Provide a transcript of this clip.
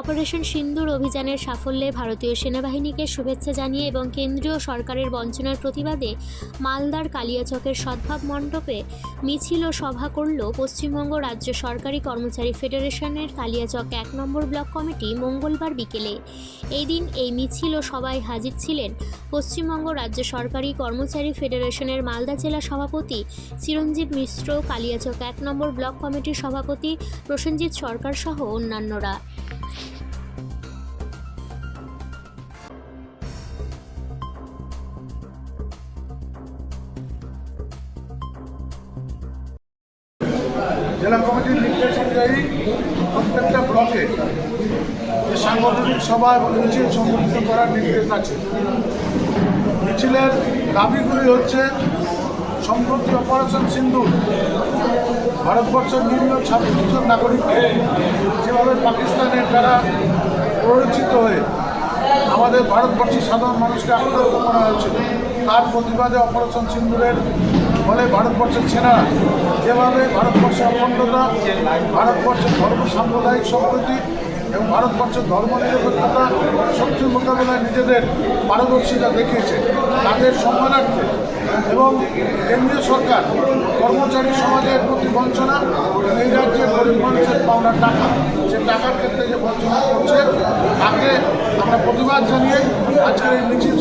Operation সিন্দুর অভিযানের সাফল্যে ভারতীয় সেনাবাহিনীকে শুভেচ্ছা জানিয়ে এবং কেন্দ্রীয় সরকারের বঞ্চনার প্রতিবাদে মালদার কালিয়াচকের সদ্ভাব মণ্ডপে মিছিল ও সভা করল পশ্চিমবঙ্গ রাজ্য সরকারি কর্মচারী ফেডারেশনের কালিয়াচক এক নম্বর ব্লক কমিটি মঙ্গলবার বিকেলে। এই দিন এই মিছিল ও সবাই হাজির ছিলেন পশ্চিমবঙ্গ রাজ্য সরকারি কর্মচারী ফেডারেশনের মালদা জেলা সভাপতি চিরঞ্জীব মিশ্র, কালিয়াচক এক নম্বর ব্লক কমিটির সভাপতি প্রসেনজিৎ সরকার সহ অন্যান্যরা। জেলা কমিটির নির্দেশ অনুযায়ী প্রত্যেকটা ব্লকে সাংগঠনিক সভা এবং মিছিল সংগঠিত করার নির্দেশ আছে। মিছিলের দাবিগুলি হচ্ছে সম্প্রতি অপারেশন সিন্ধু ভারতবর্ষের নিম্ন ছাব্বিশ নাগরিককে যেভাবে পাকিস্তানের দ্বারা প্ররোচিত হয়ে আমাদের ভারতবর্ষের সাধারণ মানুষকে আক্রান্ত করা হয়েছিল, তার প্রতিবাদে অপারেশন সিন্দুরের ফলে ভারতবর্ষের সেনারা যেভাবে অখণ্ডতা ভারতবর্ষের ধর্ম সাম্প্রদায়িক সম্প্রীতি এবং ভারতবর্ষের ধর্মনিরপেক্ষতা শক্তির মোকাবেলায় নিজেদের পারদর্শিতা দেখিয়েছে। তাদের সম্মানার্থে এবং কেন্দ্রীয় সরকার, কর্মচারী সমাজের প্রতি বঞ্চনা এই রাজ্যের গরিব মানুষের পাওনা টাকা, সে টাকার ক্ষেত্রে যে বঞ্চনা করছে, তাকে আমরা প্রতিবাদ জানিয়ে আজকের এই মিছিল